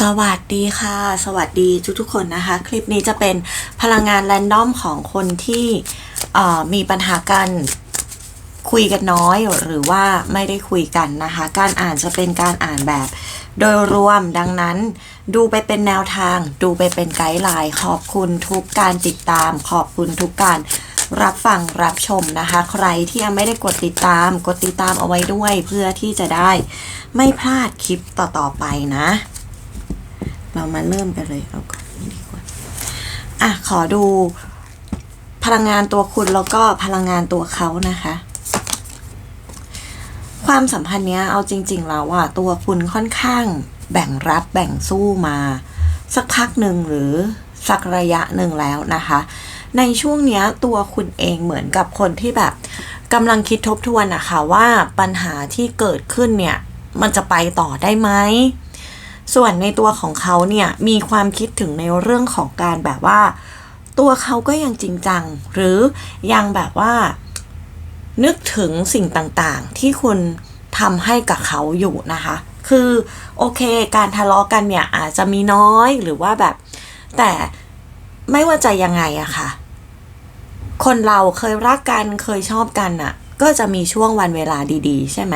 สวัสดีค่ะ สวัสดีทุกๆคนนะคะ คลิปนี้จะเป็นพลังงานแรนดอมของคนที่มีปัญหากันคุยกันน้อยหรือว่าไม่ได้คุยกันนะคะ การอ่านจะเป็นการอ่านแบบโดยรวมดังนั้น ดูไปเป็นแนวทาง ดูไปเป็นไกด์ไลน์ขอบคุณทุกการติดตาม ขอบคุณทุกการรับฟังรับชมนะคะ ใครที่ยังไม่ได้กดติดตาม กดติดตามเอาไว้ด้วย เพื่อที่จะได้ไม่พลาดคลิปต่อๆไปนะ เรามาเริ่มกันเลยเอาก่อนนี้ดีกว่าอะขอดูพลังงานตัวคุณแล้วก็พลังงานตัวเขานะคะ ความสัมพันธ์เนี้ยเอาจริง ๆ แล้วอะตัวคุณค่อนข้างแบ่งรับแบ่งสู้มา สักพักหนึ่งหรือสักระยะหนึ่งแล้วนะคะ ในช่วงเนี้ยตัวคุณเองเหมือนกับคนที่แบบกำลังคิดทบทวนนะคะว่าปัญหาที่เกิดขึ้นเนี่ย มันจะไปต่อได้ไหม ส่วนในตัวของเขาเนี่ยมีความคิดถึงในเรื่องของการแบบว่า ตัวเขาก็ยังจริงจัง หรือยังแบบว่า นึกถึงสิ่งต่างๆ ที่คุณทำให้กับเขาอยู่นะคะ คือโอเค การทะเลาะกันเนี่ยอาจจะมีน้อยหรือว่าแบบ แต่ไม่ว่าจะยังไงอะค่ะ คนเราเคยรักกันเคยชอบกันอะก็จะมีช่วงวันเวลาดี ๆ ใช่ไหม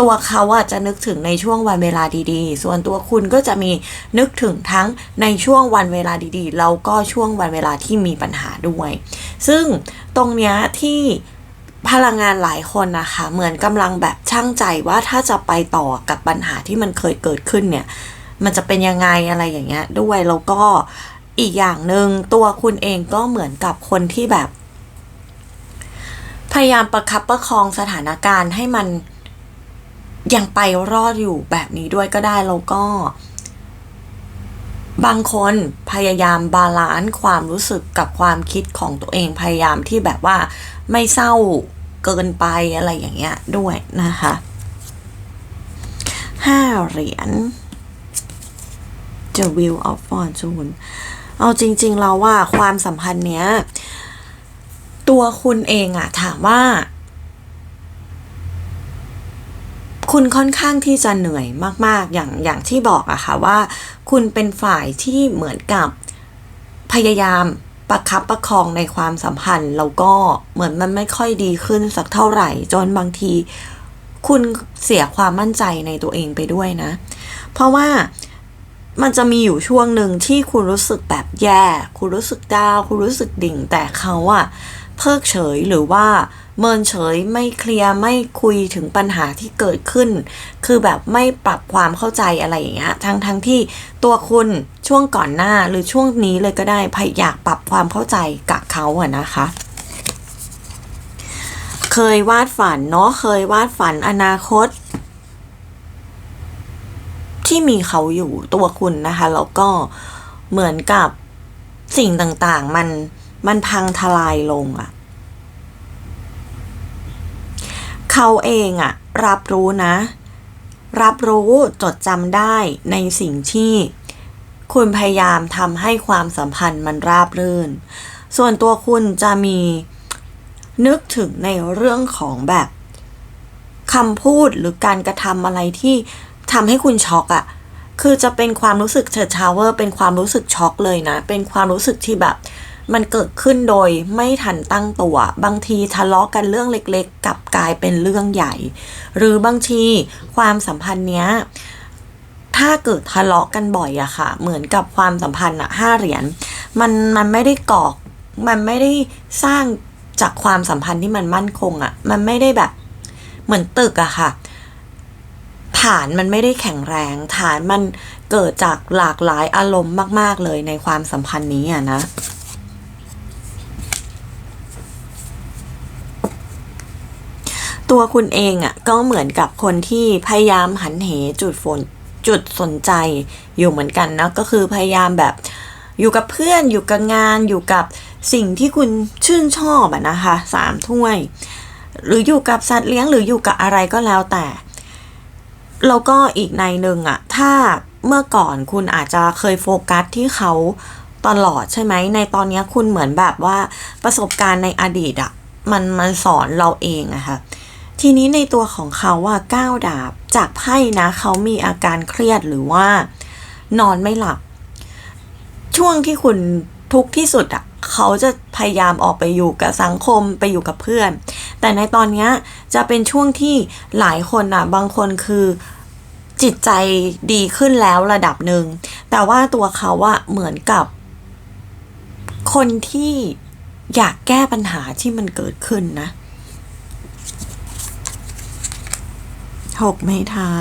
ตัวเขาอะจะนึกถึงในช่วงวันเวลาดีๆ ส่วนตัวคุณก็จะมีนึกถึงทั้งในช่วงวันเวลาดีๆ แล้วก็ช่วงวันเวลาที่มีปัญหาด้วย ซึ่งตรงเนี้ยที่พลังงานหลายคนนะคะ เหมือนกำลังแบบช่างใจว่าถ้าจะไปต่อกับปัญหาที่มันเคยเกิดขึ้นเนี่ย มันจะเป็นยังไงอะไรอย่างเงี้ยด้วยแล้วก็อีกอย่างหนึ่งตัวคุณเองก็เหมือนกับคนที่แบบ พยายามประคับประคองสถานการณ์ให้มัน ยังไปรอดอยู่แบบนี้ด้วยก็ได้แล้วก็ บางคนพยายามบาลานซ์ความรู้สึกกับความคิดของตัวเองพยายามที่แบบว่าไม่เศร้าเกินไปอะไรอย่างเงี้ยด้วยนะคะห้าเหรียญ The Wheel of Fortune เอาจริงๆแล้วว่าความสัมพันธ์เนี้ย ตัวคุณเองอะถามว่า คุณค่อนข้างที่จะเหนื่อยมาก ๆ อย่างอย่างที่บอกอะค่ะว่า คุณเป็นฝ่ายที่เหมือนกับพยายามประคับประคองในความสัมพันธ์แล้วก็เหมือนมันไม่ค่อยดีขึ้นสักเท่าไหร่ จนบางที คุณเสียความมั่นใจในตัวเองไปด้วยนะ เพราะว่ามันจะมีอยู่ช่วงหนึ่งที่คุณรู้สึกแบบแย่ คุณรู้สึกดาว คุณรู้สึกดิ่ง แต่เขาอะเพิกเฉยหรือว่า เมินเฉยไม่เคลียร์ไม่คุยถึงปัญหาที่เกิดขึ้น คือแบบไม่ปรับความเข้าใจอะไรอย่างเงี้ยทั้งทั้งที่ตัวคุณช่วงก่อนหน้าหรือช่วงนี้เลยก็ได้พยอยากปรับความเข้าใจกับเขาอะนะคะ เคยวาดฝันเนาะเคยวาดฝันอนาคต ที่มีเขาอยู่ตัวคุณนะคะแล้วก็เหมือนกับสิ่งต่างๆ มันมันพังทลายลงอะ เขาเองอะรับรู้นะ รับรู้จดจำได้ในสิ่งที่คุณพยายามทำให้ความสัมพันธ์มันราบรื่น ส่วนตัวคุณจะมีนึกถึงในเรื่องของแบบคำพูดหรือการกระทำอะไรที่ทำให้คุณช็อกอะคือจะเป็นความรู้สึกเฉิดชาวเวอร์ เป็นความรู้สึกช็อกเลยนะ เป็นความรู้สึกที่แบบ มันเกิดขึ้นโดยไม่ทันตั้งตัว บางทีทะเลาะกันเรื่องเล็กๆกลับกลายเป็นเรื่องใหญ่ หรือบางทีความสัมพันธ์เนี้ยถ้าเกิดทะเลาะกันบ่อยอะค่ะ เหมือนกับความสัมพันธ์อะห้าเหรียญมันมันไม่ได้กอกมันไม่ได้สร้างจากความสัมพันธ์ที่มันมั่นคงอะมันไม่ได้แบบเหมือนตึกอะค่ะ ฐานมันไม่ได้แข็งแรง ฐานมันเกิดจากหลากหลายอารมณ์มาก ๆ เลยในความสัมพันธ์นี้อะนะ ตัวคุณเองอะก็เหมือนกับคนที่พยายามหันเหจุดฝนจุดสนใจอยู่เหมือนกันนะก็คือพยายามแบบอยู่กับเพื่อนอยู่กับงานอยู่กับสิ่งที่คุณชื่นชอบอะนะคะสามถ้วย หรืออยู่กับสัตว์เลี้ยงหรืออยู่กับอะไรก็แล้วแต่แล้วก็อีกในหนึ่งอะถ้าเมื่อก่อนคุณอาจจะเคยโฟกัสที่เขาตลอดใช่ไหมในตอนนี้คุณเหมือนแบบว่าประสบการณ์ในอดีตอะมันมันสอนเราเองอะค่ะ ทีนี้ในตัวของเขาว่าก้าวดาบ จากไพ่นะเขามีอาการเครียดหรือว่า นอนไม่หลับ ช่วงที่คุณทุกข์ที่สุดอะเขาจะพยายามออกไปอยู่กับสังคมไปอยู่กับเพื่อน แต่ในตอนนี้จะเป็นช่วงที่หลายคนอะ บางคนคือจิตใจดีขึ้นแล้วระดับหนึ่ง แต่ว่าตัวเขาอะเหมือนกับ คนที่อยากแก้ปัญหาที่มันเกิดขึ้นนะ หกไม้เท้า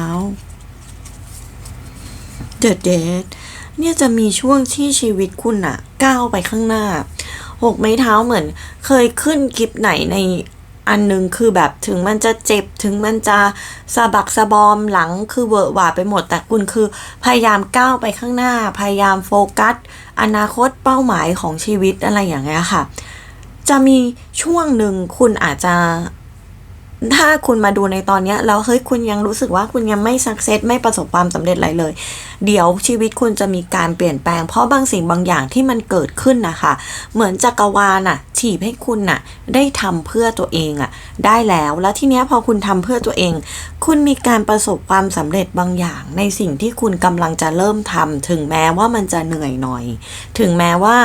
เดอะเดทเนี่ยจะมีช่วงที่ชีวิตคุณอะก้าวไปข้างหน้า หกไม้เท้าเหมือน เคยขึ้นคลิปไหนในอันหนึงคือแบบถึงมันจะเจ็บถึงมันจะสะบักสะบอมหลังคือเวอะหวาไปหมด แต่คุณคือพยายามก้าวไปข้างหน้า พยายามโฟกัส อนาคตเป้าหมายของชีวิตอะไรอย่างเงี้ยค่ะ จะมีช่วงหนึ่งคุณอาจจะ ถ้าคุณมาดูในตอนนี้แล้วเฮ้ยคุณยังรู้สึกว่าคุณยังไม่สักเซสไม่ประสบความสำเร็จอะไรเลย เดี๋ยวชีวิตคุณจะมีการเปลี่ยนแปลง เพราะบางสิ่งบางอย่างที่มันเกิดขึ้นนะคะ เหมือนจักรวาลน่ะถีบให้คุณน่ะได้ทำเพื่อตัวเองอะได้แล้วแล้วทีเนี้ยพอคุณทำเพื่อตัวเอง คุณมีการประสบความสำเร็จบางอย่าง ในสิ่งที่คุณกำลังจะเริ่มทำถึงแม้ว่ามันจะเหนื่อยหน่อย ถึงแม้ว่า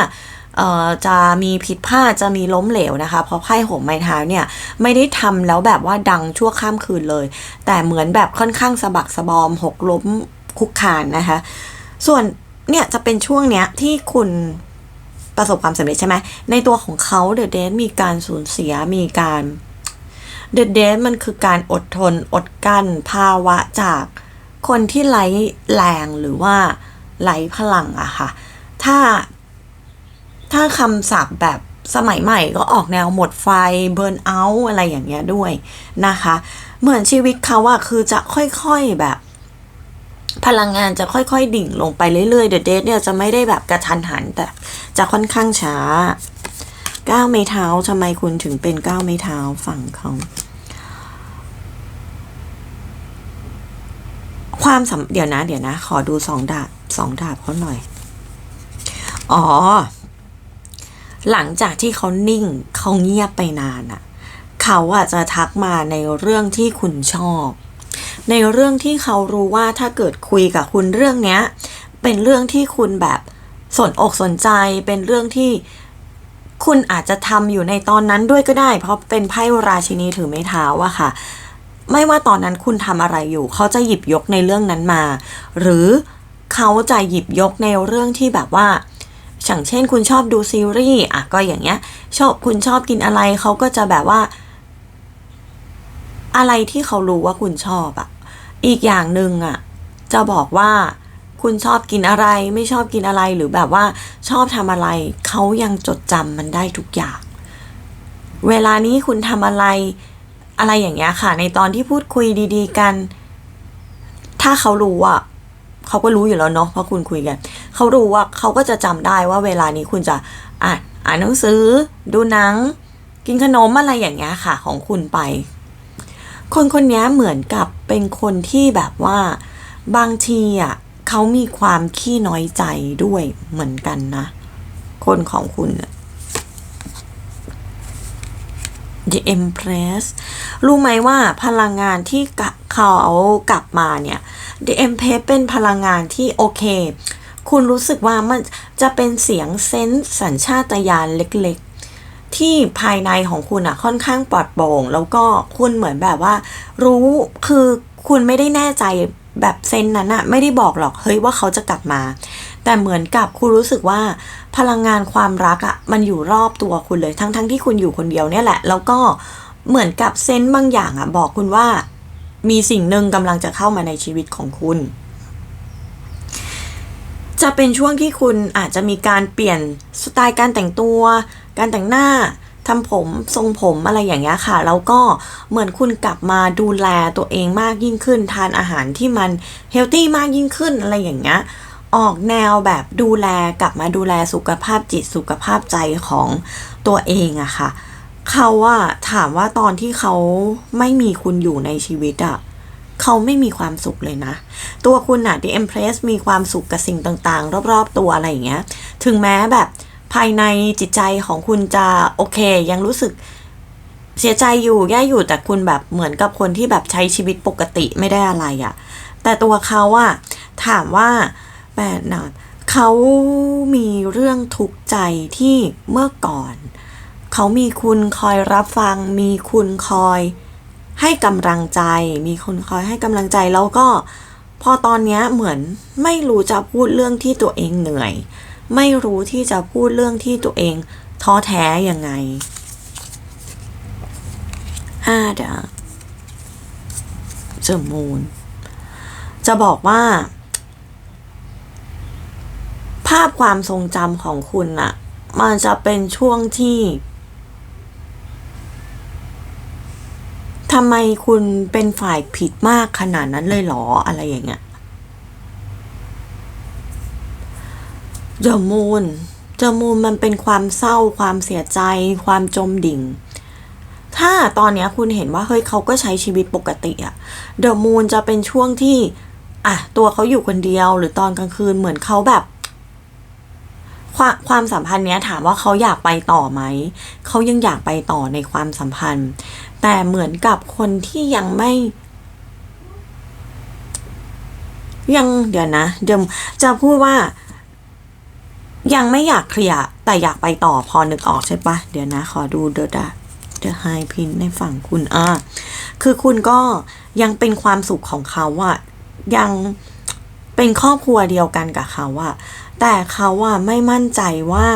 จะมีผิดพลาดจะมีล้มเหลวนะคะ เพราะไพ่หงไม้เท้าเนี่ยไม่ได้ทำแล้วแบบว่าดังชั่วข้ามคืนเลย แต่เหมือนแบบค่อนข้างสะบักสะบอมหกล้มคุกคานนะคะ ส่วนเนี่ยจะเป็นช่วงเนี้ยที่คุณประสบความสำเร็จใช่ไหมในตัวของเขาเดอะเดนมีการสูญเสียมีการเดอะเดนมันคือการอดทนอดกั้นภาวะจากคนที่ไร้แรงหรือว่าไร้พลังอะค่ะ ถ้า ถ้าคำศัพท์แบบสมัยใหม่ก็ออกแนวหมดไฟเบิร์นเอาท์อะไรอย่างเงี้ยด้วยนะคะ เหมือนชีวิตเขาอะคือจะค่อยๆแบบ พลังงานจะค่อยๆ ดิ่งลงไปเรื่อยๆเดอะเดทเนี่ยจะไม่ได้แบบกระทันหันแต่จะค่อนข้างช้าก้าวไม้เท้าทำไมคุณถึงเป็นก้าวไม้เท้าฝั่งเขาความสำเดี๋ยวนะ เดี๋ยวนะ ขอดูสองดาบสองดาบเขาหน่อย อ๋อ หลังจากที่เขานิ่งเขาเงียบไปนานอะเขาอะจะทักมาในเรื่องที่คุณชอบ ในเรื่องที่เขารู้ว่าถ้าเกิดคุยกับคุณเรื่องเนี้ย เป็นเรื่องที่คุณแบบสนอกสนใจ เป็นเรื่องที่คุณอาจจะทำอยู่ในตอนนั้นด้วยก็ได้ เพราะเป็นไพ่ราชินีถือไม้เท้าอะค่ะ ไม่ว่าตอนนั้นคุณทำอะไรอยู่ เขาจะหยิบยกในเรื่องนั้นมา หรือเขาจะหยิบยกในเรื่องที่แบบว่า อย่างเช่นคุณชอบดูซีรีส์อะก็อย่างเงี้ยชอบคุณชอบกินอะไรเขาก็จะแบบว่า อะไรที่เขารู้ว่าคุณชอบอะ อีกอย่างหนึ่งอะ จะบอกว่าคุณชอบกินอะไรไม่ชอบกินอะไรหรือแบบว่าชอบทำอะไร เขายังจดจำมันได้ทุกอย่าง เวลานี้คุณทำอะไรอะไรอย่างเงี้ยค่ะ ในตอนที่พูดคุยดี ๆ กัน ถ้าเขารู้อะ เขาก็รู้อยู่แล้วเนาะเพราะคุณคุยกันเขารู้ว่าเขาก็จะจำได้ว่าเวลานี้คุณจะอ่านอ่านหนังสือ ดูหนัง กินขนมอะไรอย่างเงี้ยค่ะ ของคุณไป คนคนนี้เหมือนกับเป็นคนที่แบบว่าบางทีอะเขามีความขี้น้อยใจด้วยเหมือนกันนะ คนของคุณน่ะ The Empress รู้ไหมว่าพลังงานที่เขากลับมาเนี่ย The Empress เป็นพลังงานที่โอเค คุณรู้สึกว่ามันจะเป็นเสียงเซนส์สัญชาตญาณเล็กๆ ที่ภายในของคุณอะค่อนข้างปลอดโปร่ง แล้วก็คุณเหมือนแบบว่า รู้คือคุณไม่ได้แน่ใจแบบเซนนั้นอะไม่ได้บอกหรอกเฮ้ยว่าเขาจะกลับมา แต่เหมือนกับคุณรู้สึกว่า พลังงานความรักอะมันอยู่รอบตัวคุณเลยทั้งๆทที่คุณอยู่คนเดียวเนี่ยแหละ แล้วก็เหมือนกับเซนส์บางอย่างอะบอกคุณว่า มีสิ่งหนึ่งกำลังจะเข้ามาในชีวิตของคุณ จะเป็นช่วงที่คุณอาจจะมีการเปลี่ยนสไตล์การแต่งตัว การแต่งหน้าทำผมทรงผมอะไรอย่างเงี้ยค่ะ แล้วก็เหมือนคุณกลับมาดูแลตัวเองมากยิ่งขึ้น ทานอาหารที่มันเฮลตี้มากยิ่งขึ้นอะไรอย่างเงี้ย ออกแนวแบบดูแลกลับมาดูแลสุขภาพจิตสุขภาพใจของตัวเองอะค่ะ เขาว่าถามว่าตอนที่เขาไม่มีคุณอยู่ในชีวิตอะเขาไม่มีความสุขเลยนะ ตัวคุณอะ The Empress มีความสุขกับสิ่งต่างๆ รอบๆตัวอะไรอย่างเงี้ย ถึงแม้แบบภายในจิตใจของคุณจะโอเค ยังรู้สึกเสียใจอยู่แย่อยู่แต่คุณแบบเหมือนกับคนที่แบบใช้ชีวิตปกติไม่ได้อะไรอะแต่ตัวเขาอะถามว่า แปดดาบเขามีเรื่องทุกข์ใจที่เมื่อก่อน เขามีคุณคอยรับฟัง มีคุณคอยให้กำลังใจ มีคนคอยให้กำลังใจแล้วก็พอตอนนี้เหมือนไม่รู้จะพูดเรื่องที่ตัวเองเหนื่อย ไม่รู้ที่จะพูดเรื่องที่ตัวเองท้อแท้ยังไงห้าดาบเจอมูนจะบอกว่าาพความทรงจำของคุณอะมันจะเป็นช่วงที่ทำไมคุณเป็นฝ่ายผิดมากขนาดนั้นเลยหรออะไรอย่างเงี้ยเดอะมูนเดอะมูนมันเป็นความเศร้า ความเสียใจ ความจมดิ่ง ถ้าตอนนี้คุณเห็นว่าเฮ้ยเขาก็ใช้ชีวิตปกติอะเดอะมูนจะเป็นช่วงที่อะตัวเขาอยู่คนเดียวหรือตอนกลางคืนเหมือนเขาแบบ ความความสัมพันธ์เนี้ยถามว่าเขาอยากไปต่อไหม เขายังอยากไปต่อในความสัมพันธ์ แต่เหมือนกับคนที่ยังไม่ ยังเดี๋ยวนะเดี๋ยวจะพูดว่า ยังไม่อยากเคลียร์แต่อยากไปต่อพอนึกออกใช่ปะเดี๋ยวนะ ขอดูเดอะเดอะไฮพินในฝั่งคุณอ่าคือคุณก็ยังเป็นความสุขของเขาอะยังเป็นครอบครัวเดียวกันกับเขาอะ แต่เขาอะไม่มั่นใจว่า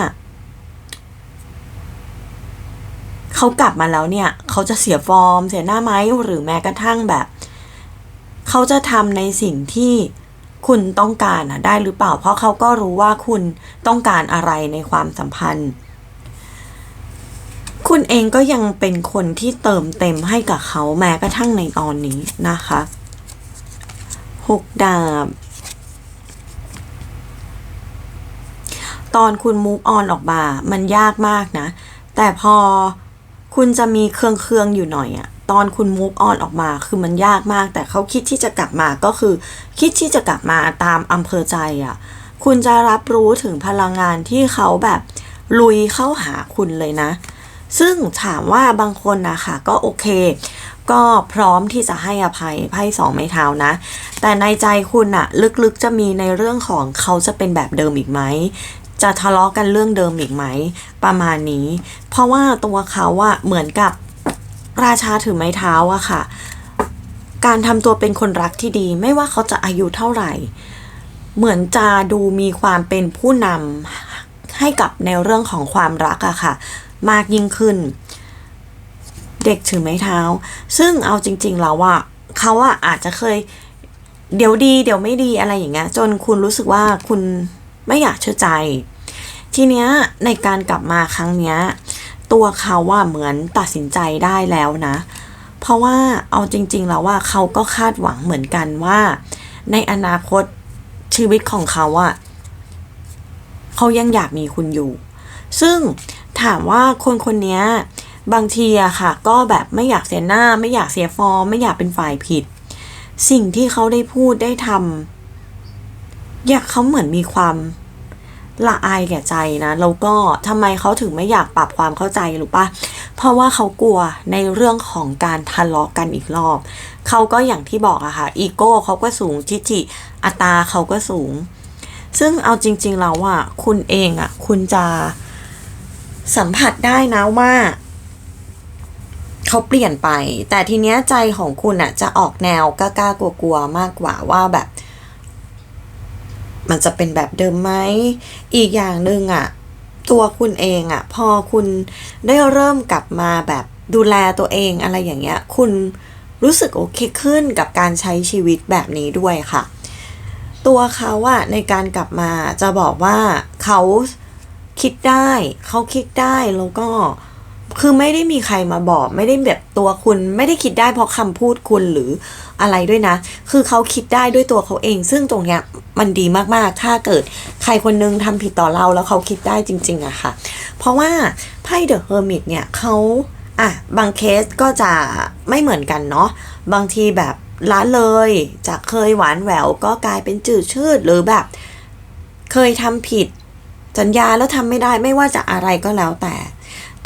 เขากลับมาแล้วเนี่ยเขาจะเสียฟอร์ม เสียหน้าไหมหรือแม้กระทั่งแบบ เขาจะทำในสิ่งที่คุณต้องการอะได้หรือเปล่า เพราะเขาก็รู้ว่าคุณต้องการอะไรในความสัมพันธ์ คุณเองก็ยังเป็นคนที่เติมเต็มให้กับเขาแม้กระทั่งในตอนนี้นะคะหกดาบ ตอนคุณมูฟออนออกมา มันยากมากนะ แต่พอคุณจะมีเครื่องเครื่องอยู่หน่อยอะตอนคุณมูฟออนออกมา คือมันยากมาก แต่เขาคิดที่จะกลับมาก็คือ คิดที่จะกลับมาตามอำเภอใจอะคุณจะรับรู้ถึงพลังงานที่เขาแบบลุยเข้าหาคุณเลยนะ ซึ่งถามว่าบางคนนะคะก็โอเค ก็พร้อมที่จะให้อภัยไพ่สองไม้เท้านะ แต่ในใจคุณอะลึกๆจะมีในเรื่องของเขาจะเป็นแบบเดิมอีกไหม จะทะเลาะกันเรื่องเดิมอีกไหม ประมาณนี้ เพราะว่าตัวเขาอะเหมือนกับราชาถือไม้เท้าอะค่ะ การทำตัวเป็นคนรักที่ดีไม่ว่าเขาจะอายุเท่าไหร่ เหมือนจะดูมีความเป็นผู้นำให้กับในเรื่องของความรักอะค่ะ มากยิ่งขึ้น เด็กถือไม้เท้า ซึ่งเอาจริง ๆ แล้วอะเขาอะอาจจะเคยเดี๋ยวดี เดี๋ยวไม่ดีอะไรอย่างเงี้ยจนคุณรู้สึกว่าคุณ ไม่อยากเชื่อใจ ทีเนี้ยในการกลับมาครั้งเนี้ยตัวเขาว่าเหมือนตัดสินใจได้แล้วนะ เพราะว่าเอาจริง ๆ แล้วว่าเขาก็คาดหวังเหมือนกันว่า ในอนาคตชีวิตของเขาอะเขายังอยากมีคุณอยู่ ซึ่งถามว่าคนคนเนี้ยบางทีอะค่ะ ก็แบบไม่อยากเสียหน้า ไม่อยากเสียฟอร์ม ไม่อยากเป็นฝ่ายผิด สิ่งที่เขาได้พูดได้ทำ อยากเขาเหมือนมีความละอายแก่ใจนะแล้วก็ทำไมเขาถึงไม่อยากปรับความเข้าใจหรือปะเพราะว่าเขากลัวในเรื่องของการทะเลาะกันอีกรอบ เขาก็อย่างที่บอกอะค่ะอีโก้เขาก็สูงทิฐิอัตราเขาก็สูง ซึ่งเอาจริงๆแล้วอะคุณเองอะคุณจะสัมผัสได้นะว่าเขาเปลี่ยนไป แต่ทีเนี้ยใจของคุณอะจะออกแนวกล้าๆกลัวๆมากกว่าว่าแบบ มันจะเป็นแบบเดิมไหม อีกอย่างหนึ่งอะตัวคุณเองอะพอคุณได้เริ่มกลับมาแบบดูแลตัวเองอะไรอย่างเงี้ย คุณรู้สึกโอเคขึ้นกับการใช้ชีวิตแบบนี้ด้วยค่ะ ตัวเขาอะในการกลับมาจะบอกว่าเขาคิดได้ เขาคิดได้แล้วก็ คือไม่ได้มีใครมาบอก ไม่ได้แบบตัวคุณ ไม่ได้คิดได้เพราะคำพูดคุณหรืออะไรด้วยนะ คือเขาคิดได้ด้วยตัวเขาเอง ซึ่งตรงเนี้ยมันดีมากๆ ถ้าเกิดใครคนนึงทำผิดต่อเราแล้วเขาคิดได้จริง ๆอะค่ะ เพราะว่าไพ่เดอะเฮอร์มิตเนี่ยเขาอะบางเคสก็จะไม่เหมือนกันเนาะบางทีแบบละเลย จากเคยหวานแหววก็กลายเป็นจืดชืดหรือแบบ เคยทำผิดสัญญาแล้วทำไม่ได้ไม่ว่าจะอะไรก็แล้วแต่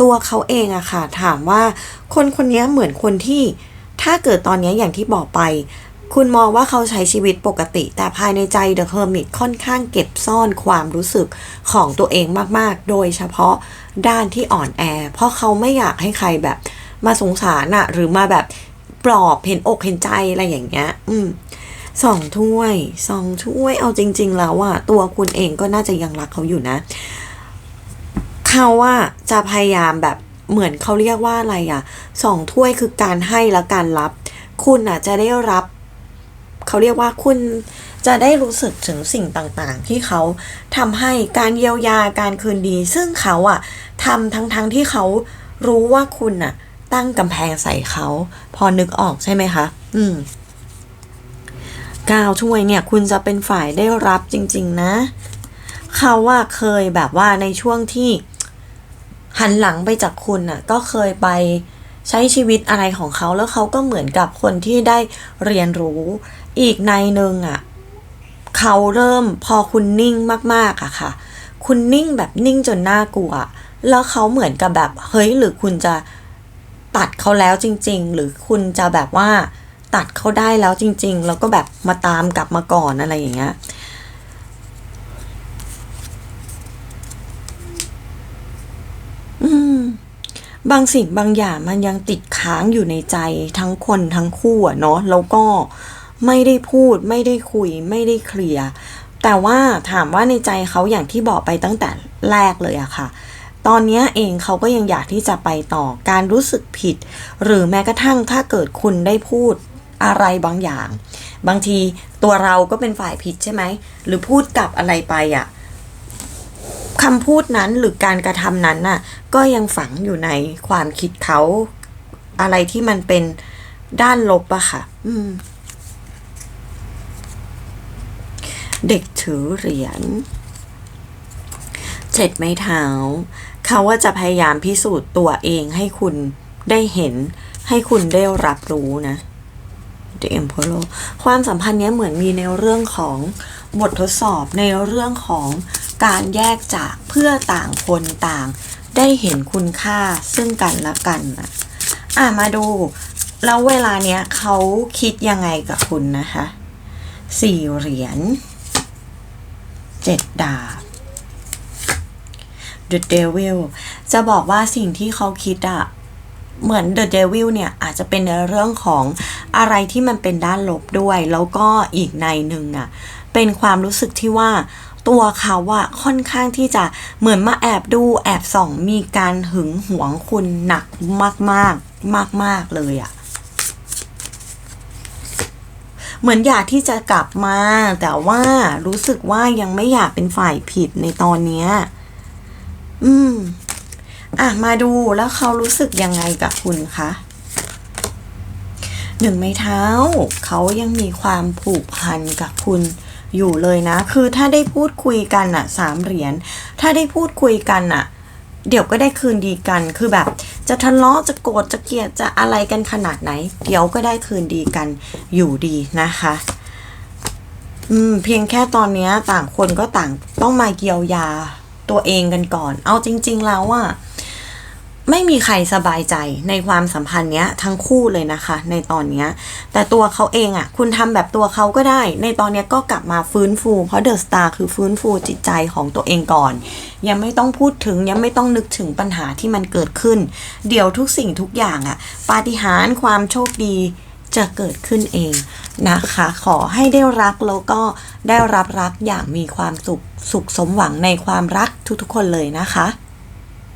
ตัวเขาเองอะค่ะ ถามว่าคนคนนี้เหมือนคนที่ถ้าเกิดตอนนี้อย่างที่บอกไป คุณมองว่าเขาใช้ชีวิตปกติ แต่ภายในใจเดอะเฮอร์มิตค่อนข้างเก็บซ่อนความรู้สึกของตัวเองมากๆ โดยเฉพาะด้านที่อ่อนแอ เพราะเขาไม่อยากให้ใครแบบ มาสงสารอะหรือมาแบบปลอบเห็นอกเห็นใจอะไรอย่างเงี้ย อืมสองถ้วยสองถ้วยเอาจริง ๆ แล้วอะตัวคุณเองก็น่าจะยังรักเขาอยู่นะ เขาว่าจะพยายามแบบเหมือนเขาเรียกว่าอะไรอะสองถ้วยคือการให้และการรับ คุณอะจะได้รับเขาเรียกว่าคุณจะได้รู้สึกถึงสิ่งต่างๆ ที่เขาทำให้การเยียวยาการคืนดี ซึ่งเขาอะทำทั้งๆที่เขารู้ว่าคุณอะ ตั้งกำแพงใส่เขา พอนึกออกใช่ไหมคะ อืมก้าวช่วยเนี่ย คุณจะเป็นฝ่ายได้รับจริง ๆ นะ เขาว่าเคยแบบว่าในช่วงที่ หันหลังไปจากคุณน่ะก็เคยไปใช้ชีวิตอะไรของเขาแล้วเขาก็เหมือนกับคนที่ได้เรียนรู้ อีกในหนึ่งอะเขาเริ่มพอคุณนิ่งมากๆอะค่ะ คุณนิ่งแบบนิ่งจนน่ากลัว แล้วเขาเหมือนกับแบบเฮ้ยหรือคุณจะตัดเขาแล้วจริง ๆ หรือคุณจะแบบว่าตัดเขาได้แล้วจริง ๆ แล้วก็แบบมาตามกลับมาก่อนอะไรอย่างเงี้ย อืม บางสิ่งบางอย่างมันยังติดค้างอยู่ในใจทั้งคนทั้งคู่อะเนาะแล้วก็ไม่ได้พูดไม่ได้คุยไม่ได้เคลียร์แต่ว่าถามว่าในใจเขาอย่างที่บอกไปตั้งแต่แรกเลยอะค่ะ ตอนนี้เองเขาก็ยังอยากที่จะไปต่อการรู้สึกผิด หรือแม้กระทั่งถ้าเกิดคุณได้พูดอะไรบางอย่าง บางทีตัวเราก็เป็นฝ่ายผิดใช่ไหม หรือพูดกลับอะไรไปอะ คำพูดนั้นหรือการกระทำนั้นน่ะ ก็ยังฝังอยู่ในความคิดเขาอะไรที่มันเป็นด้านลบอะค่ะ อืม เด็กถือเหรียญเจ็ดไม้เท้า เขาว่าจะพยายามพิสูจน์ตัวเองให้คุณได้เห็น ให้คุณได้รับรู้นะ The Emperor ความสัมพันธ์นี้เหมือนมีในเรื่องของ บททดสอบในเรื่องของการแยกจากเพื่อต่างคนต่าง ได้เห็นคุณค่าซึ่งกันและกันนะอะมาดู แล้วเวลาเนี้ยเขาคิดยังไงกับคุณนะคะสี่เหรียญเจ็ดดาบ The Devil จะบอกว่าสิ่งที่เขาคิดอะเหมือน The Devil เนี่ย อาจจะเป็นในเรื่องของอะไรที่มันเป็นด้านลบด้วย แล้วก็อีกในหนึ่งอะ เป็นความรู้สึกที่ว่าตัวเขาอะค่อนข้างที่จะเหมือนมาแอบดูแอบส่องมีการหึงหวงคุณหนักมากๆ มาก ๆ เลยอะเหมือนอยากที่จะกลับมา แต่ว่ารู้สึกว่ายังไม่อยากเป็นฝ่ายผิดในตอนเนี้ย อืม อะ มาดูแล้วเขารู้สึกยังไงกับคุณคะหนึ่งไม้เท้า เขายังมีความผูกพันกับคุณ อยู่เลยนะ คือถ้าได้พูดคุยกันอะสามเหรียญถ้าได้พูดคุยกันอะเดี๋ยวก็ได้คืนดีกัน คือแบบ จะทะเลาะ จะโกรธ จะเกลียด จะอะไรกันขนาดไหน เดี๋ยวก็ได้คืนดีกันอยู่ดีนะคะ อืม เพียงแค่ตอนนี้ต่างคนก็ต่างต้องมาเยียวยาตัวเองกันก่อน เอาจริง ๆ แล้วอะ ไม่มีใครสบายใจในความสัมพันธ์เนี้ยทั้งคู่เลยนะคะ ในตอนเนี้ยแต่ตัวเขาเองอะคุณทำแบบตัวเขาก็ได้ ในตอนเนี้ยก็กลับมาฟื้นฟูเพราะเดอะสตาร์คือฟื้นฟูจิตใจของตัวเองก่อน ยังไม่ต้องพูดถึงยังไม่ต้องนึกถึงปัญหาที่มันเกิดขึ้น เดี๋ยวทุกสิ่งทุกอย่างอะ ปาฏิหาริย์ความโชคดีจะเกิดขึ้นเองนะคะ ขอให้ได้รักแล้วก็ได้รับรักอย่างมีความสุขสุขสมหวังในความรักทุกๆคนเลยนะคะ